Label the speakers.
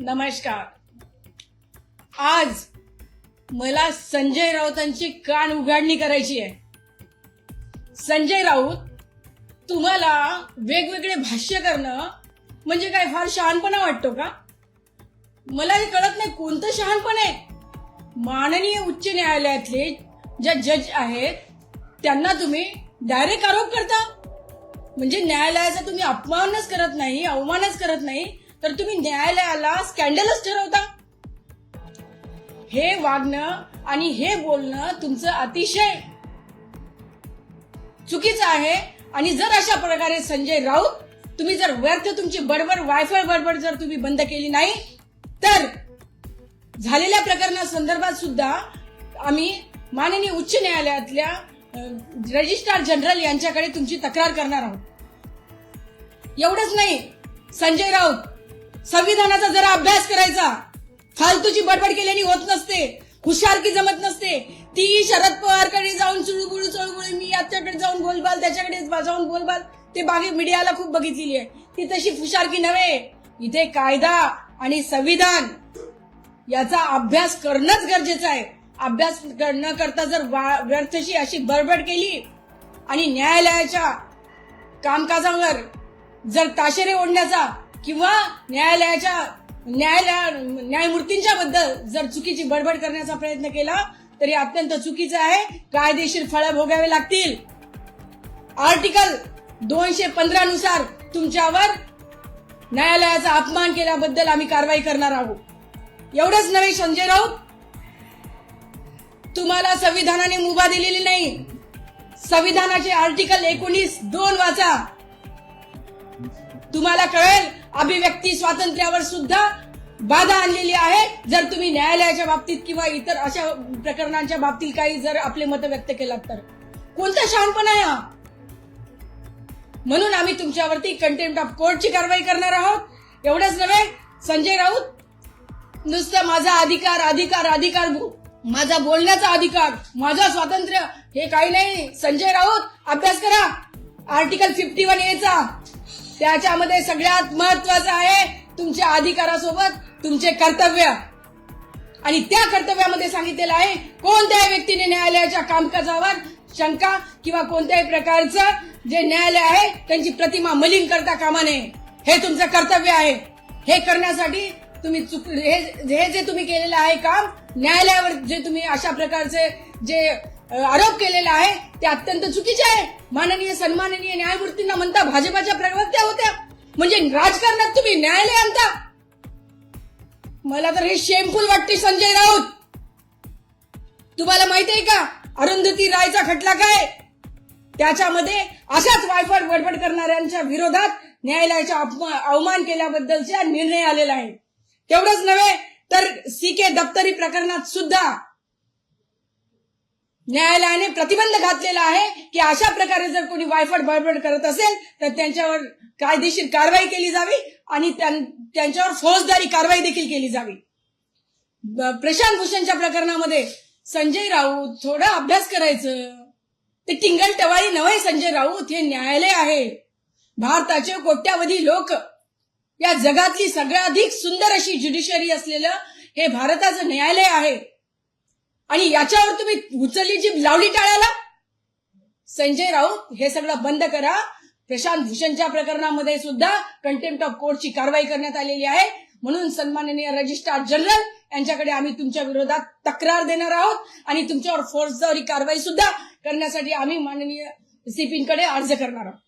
Speaker 1: नमस्कार. आज मला संजय राऊतांची कान उघडणी करायची आहे. संजय राऊत तुम्हाला वेगवेगळे भाष्य करणं म्हणजे काय फार शहाणपणा वाटतो का? मला हे कळत नाही कोणतं शहाणपण आहे. माननीय उच्च न्यायालयातले ज्या जज आहेत त्यांना तुम्ही डायरेक्ट आरोप करता. म्हणजे न्यायालयाचा तुम्ही अपमानच करत नाही अवमानच करत नाही. तर तुम्ही न्यायालयाला स्कॅन्डलच ठरवता. हे वागणं आणि हे बोलणं तुमचं अतिशय चुकीचं आहे. आणि जर अशा प्रकारे संजय राऊत तुम्ही जर व्यर्थ तुमची बडबड वायफाय बडबड जर तुम्ही बंद केली नाही तर झालेल्या प्रकरणासंदर्भात सुद्धा आम्ही माननीय उच्च न्यायालयातल्या रजिस्ट्रार जनरल यांच्याकडे तुमची तक्रार करणार आहोत. एवढंच नाही. संजय राऊत संविधानाचा जरा अभ्यास करायचा. फालतूची बडबड केल्याने होत नसते. हुशारकी जमत नसते. ती शरद पवारकडे जाऊन चुळबुळू चळबुळू मी याच्याकडे जाऊन बोलबाल त्याच्याकडे जाऊन बोलबाल ते बागे मीडियाला खूप बघितलेली आहे. ती तशी हुशारकी नव्हे. इथे कायदा आणि संविधान याचा अभ्यास करणंच गरजेचं आहे. अभ्यास न करता जर वा- व्यर्थशी अशी बडबड केली आणि न्यायालयाच्या कामकाजावर जर ताशेरे ओढण्याचा किंवा न्यायालयाच्या न्यायालया न्यायमूर्तींच्या बद्दल जर चुकीची बडबड करण्याचा प्रयत्न केला तरी अत्यंत चुकीचं आहे. कायदेशीर फळं भोगावे लागतील. आर्टिकल दोनशे पंधरा नुसार तुमच्यावर न्यायालयाचा अपमान केल्याबद्दल आम्ही कारवाई करणार आहोत. एवढंच नव्हे संजय राऊत. तुम्हाला संविधानाने मुभा दिलेली नाही. संविधानाचे आर्टिकल एकोणीस दोन वाचा. तुम्हाला कळेल? अभिव्यक्ती स्वातंत्र्यावर सुद्धा बाधा आणलेली आहे. जर तुम्ही न्यायालयाच्या बाबतीत किंवा इतर अशा प्रकरणांच्या बाबतीत काही जर आपले मत व्यक्त केलात तर. कोणता शहाणपणा आहे हा? म्हणून आम्ही तुमच्यावरती कंटेम्प्ट ऑफ कोर्टची कारवाई करणार आहोत. एवढंच नव्हे संजय राऊत नुसतं माझा अधिकार अधिकार अधिकार माझा बोलण्याचा अधिकार माझा स्वातंत्र्य हे काही नाही. संजय राऊत अभ्यास करा. आर्टिकल फिफ्टी वन एचा त्याच्यामध्ये सगळ्यात महत्वाचं आहे तुमच्या अधिकारासोबत तुमचे कर्तव्य. आणि त्या कर्तव्यामध्ये सांगितलेलं आहे कोणत्याही व्यक्तीने न्यायालयाच्या कामकाजावर शंका किंवा कोणत्याही प्रकारचं जे न्यायालय आहे त्यांची प्रतिमा मलिन करता कामा नये. हे तुमचं कर्तव्य आहे. हे करण्यासाठी तुम्ही चुक हे हे जे तुम्ही केलेलं आहे काम न्यायालयावर जे तुम्ही अशा प्रकारचे जे आरोप केलेला आहे ते अत्यंत चुकीचे आहे. माननीय सन्माननीय न्यायमूर्तींना म्हणता भाजपाच्या प्रवक्त्या होत्या. म्हणजे राजकारणात तुम्ही न्यायालय आणता. मला तर हे शेमफुल वाटते संजय राऊत. तुम्हाला माहिती आहे का? अरुंधती रायचा खटला काय? त्याच्यामध्ये अशाच वायफळ गडबड करणाऱ्यांच्या विरोधात न्यायालयाचा अवमान केल्याबद्दलचा निर्णय आलेला आहे. तेवढंच नव्हे तर सी के दप्तरी प्रकरणात सुद्धा न्यायालयाने प्रतिबंध घातलेला आहे की अशा प्रकारे जर कोणी वायफट बळबड करत असेल तर त्यांच्यावर कायदेशीर कारवाई केली जावी आणि त्यां- त्यांच्यावर फौजदारी कारवाई देखील केली जावी. प्रशांत भूषणच्या प्रकरणामध्ये संजय राऊत थोडा अभ्यास करायचं. ते टिंगल टवाळी नव्हे संजय राऊत हे न्यायालय आहे. भारताचे कोट्यावधी लोक. या जगातली सगळ्याधिक सुंदर अशी ज्युडिशरी असलेलं हे भारताचं न्यायालय आहे. आणि याच्यावर तुम्ही उचलली जी लावली टाळ्याला? संजय राऊत हे सगळं बंद करा. प्रशांत भूषणच्या प्रकरणामध्ये सुद्धा कंटेम्प्ट ऑफ कोर्टची कारवाई करण्यात आलेली आहे. म्हणून सन्माननीय रजिस्ट्रार जनरल यांच्याकडे आम्ही तुमच्या विरोधात तक्रार देणार आहोत. आणि तुमच्यावर फौजदारी कारवाई सुद्धा करण्यासाठी आम्ही माननीय सीपींकडे अर्ज करणार आहोत.